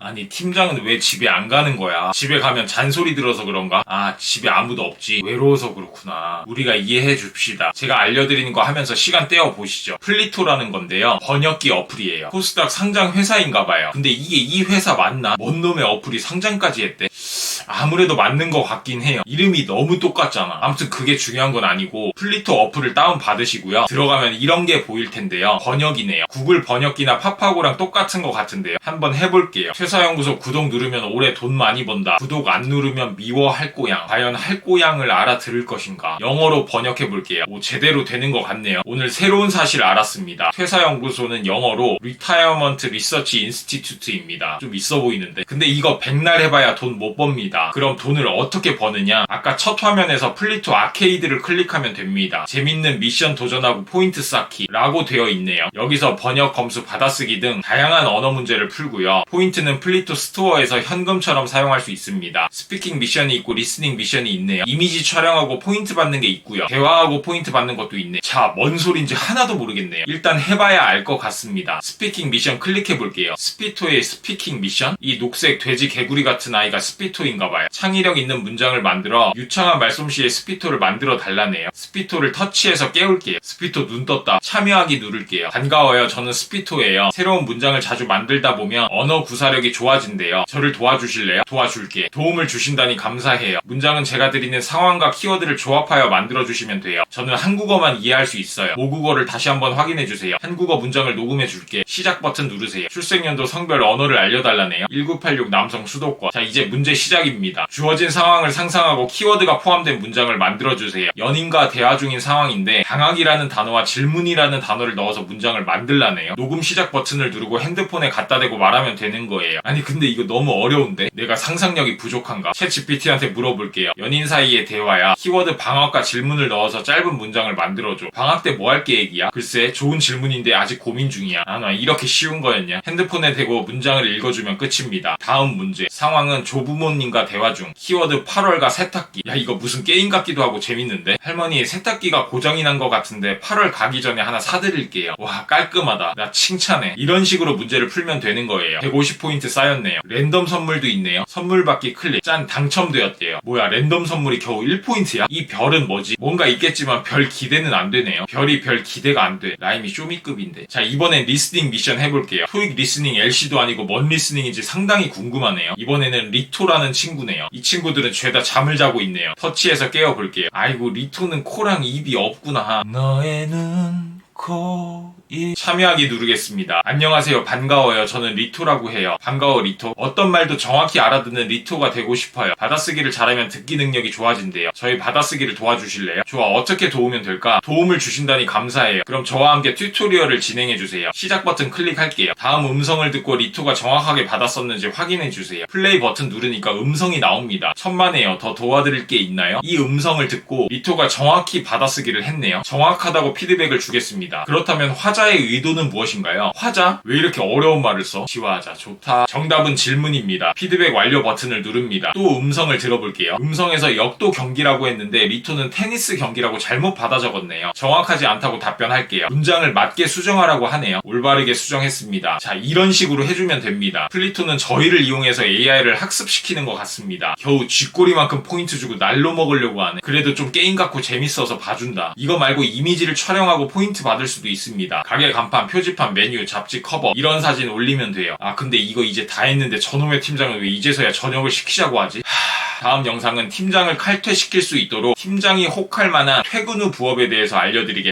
아니 팀장은 왜 집에 안 가는 거야? 집에 가면 잔소리 들어서 그런가? 아 집에 아무도 없지. 외로워서 그렇구나. 우리가 이해해 줍시다. 제가 알려드리는 거 하면서 시간 떼어 보시죠. 플리토라는 건데요. 번역기 어플이에요. 코스닥 상장 회사인가 봐요. 근데 이게 이 회사 맞나? 뭔 놈의 어플이 상장까지 했대 아무래도 맞는 것 같긴 해요. 이름이 너무 똑같잖아. 아무튼 그게 중요한 건 아니고 플리토 어플을 다운 받으시고요. 들어가면 이런 게 보일 텐데요. 번역이네요. 구글 번역기나 파파고랑 똑같은 것 같은데요. 한번 해볼게요. 퇴사연구소 구독 누르면 올해 돈 많이 번다. 구독 안 누르면 미워할 꼬양. 과연 할 꼬양을 알아들을 것인가? 영어로 번역해 볼게요. 오, 제대로 되는 것 같네요. 오늘 새로운 사실 알았습니다. 퇴사연구소는 영어로 Retirement Research Institute입니다. 좀 있어 보이는데. 근데 이거 백날 해봐야 돈 못 법니다. 그럼 돈을 어떻게 버느냐? 아까 첫 화면에서 플리토 아케이드를 클릭하면 됩니다. 재밌는 미션 도전하고 포인트 쌓기라고 되어 있네요. 여기서 번역 검수 받아쓰기 등 다양한 언어 문제를 풀고요. 포인트는 플리토 스토어에서 현금처럼 사용할 수 있습니다. 스피킹 미션이 있고 리스닝 미션이 있네요. 이미지 촬영하고 포인트 받는 게 있고요. 대화하고 포인트 받는 것도 있네. 자, 뭔 소린지 하나도 모르겠네요. 일단 해봐야 알 것 같습니다. 스피킹 미션 클릭해 볼게요. 스피토의 스피킹 미션? 이 녹색 돼지 개구리 같은 아이가 스피토인가 봐요. 창의력 있는 문장을 만들어 유창한 말솜씨의 스피토를 만들어 달라네요. 스피토를 터치해서 깨울게요. 스피토 눈 떴다. 참여하기 누를게요. 반가워요. 저는 스피토예요. 새로운 문장을 자주 만들다 보면 언어 구사력이 좋아진대요. 저를 도와주실래요? 도와줄게. 도움을 주신다니 감사해요. 문장은 제가 드리는 상황과 키워드를 조합하여 만들어 주시면 돼요. 저는 한국어만 이해할 수 있어요. 모국어를 다시 한번 확인해 주세요. 한국어 문장을 녹음해 줄게. 시작 버튼 누르세요. 출생연도 성별 언어를 알려달라네요. 1986 남성 수도권. 자, 이제 문제 시작입니다. 주어진 상황을 상상하고 키워드가 포함된 문장을 만들어 주세요. 연인과 대화 중인 상황인데 방학이라는 단어와 질문이라는 단어를 넣어서 문장을 만들라네요. 녹음 시작 버튼을 누르고 핸드폰에 갖다 대고 말하면 되는 거예요. 아니 근데 이거 너무 어려운데 내가 상상력이 부족한가? 챗 GPT한테 물어볼게요. 연인 사이의 대화야. 키워드 방학과 질문을 넣어서 짧은 문장을 만들어줘. 방학 때 뭐 할 계획이야? 글쎄 좋은 질문인데 아직 고민 중이야. 아 나 이렇게 쉬운 거였냐? 핸드폰에 대고 문장을 읽어주면 끝입니다. 다음 문제. 상황은 조부모님과 대화 중. 키워드 8월과 세탁기. 야 이거 무슨 게임 같기도 하고 재밌는데? 할머니 세탁기가 고장이 난 것 같은데 8월 가기 전에 하나 사드릴게요. 와 깔끔하다. 나 칭찬해. 이런 식으로 문제를 풀면 되는 거예요. 150포인트 쌓였네요. 랜덤 선물도 있네요. 선물 받기 클릭. 짠 당첨되었대요. 뭐야 랜덤 선물이 겨우 1포인트야? 이 별은 뭐지? 뭔가 있겠지만 별 기대는 안 되네요. 별이 별 기대가 안 돼. 라임이 쇼미급인데. 자 이번엔 리스 닝 미션 해볼게요. 토익 리스닝 LC도 아니고 뭔 리스닝인지 상당히 궁금하네요. 이번에는 리토라는 친구네요. 이 친구들은 죄다 잠을 자고 있네요. 터치해서 깨워볼게요. 아이고 리토는 코랑 입이 없구나. 너의 눈, 코, 입. 참여하기 누르겠습니다. 안녕하세요. 반가워요. 저는 리토라고 해요. 반가워 리토. 어떤 말도 정확히 알아듣는 리토가 되고 싶어요. 받아쓰기를 잘하면 듣기 능력이 좋아진대요. 저희 받아쓰기를 도와주실래요? 좋아. 어떻게 도우면 될까? 도움을 주신다니 감사해요. 그럼 저와 함께 튜토리얼을 진행해 주세요. 시작 버튼 클릭할게요. 다음 음성을 듣고 리토가 정확하게 받았었는지 확인해 주세요. 플레이 버튼 누르니까 음성이 나옵니다. 천만에요. 더 도와드릴 게 있나요? 이 음성을 듣고 리토가 정확히 받아쓰기를 했네요. 정확하다고 피드백을 주겠습니다. 그렇다면 화자의 의도는 무엇인가요? 화자? 왜 이렇게 어려운 말을 써? 지화하자. 좋다. 정답은 질문입니다. 피드백 완료 버튼을 누릅니다. 또 음성을 들어볼게요. 음성에서 역도 경기라고 했는데 리토는 테니스 경기라고 잘못 받아 적었네요. 정확하지 않다고 답변할게요. 문장을 맞게 수정하라고 하네요. 올바르게 수정했습니다. 자, 이런 식으로 해주면 됩니다. 플리토는 저희를 이용해서 AI를 학습시키는 것 같습니다. 겨우 쥐꼬리만큼 포인트 주고 날로 먹으려고 하네. 그래도 좀 게임 같고 재밌어서 봐준다. 이거 말고 이미지를 촬영하고 포인트 받을 수도 있습니다. 가게 간판, 표지판, 메뉴, 잡지 커버 이런 사진 올리면 돼요. 아 근데 이거 이제 다 했는데 저놈의 팀장은 왜 이제서야 저녁을 시키자고 하지? 하... 다음 영상은 팀장을 칼퇴시킬 수 있도록 팀장이 혹할 만한 퇴근 후 부업에 대해서 알려드리겠습니다.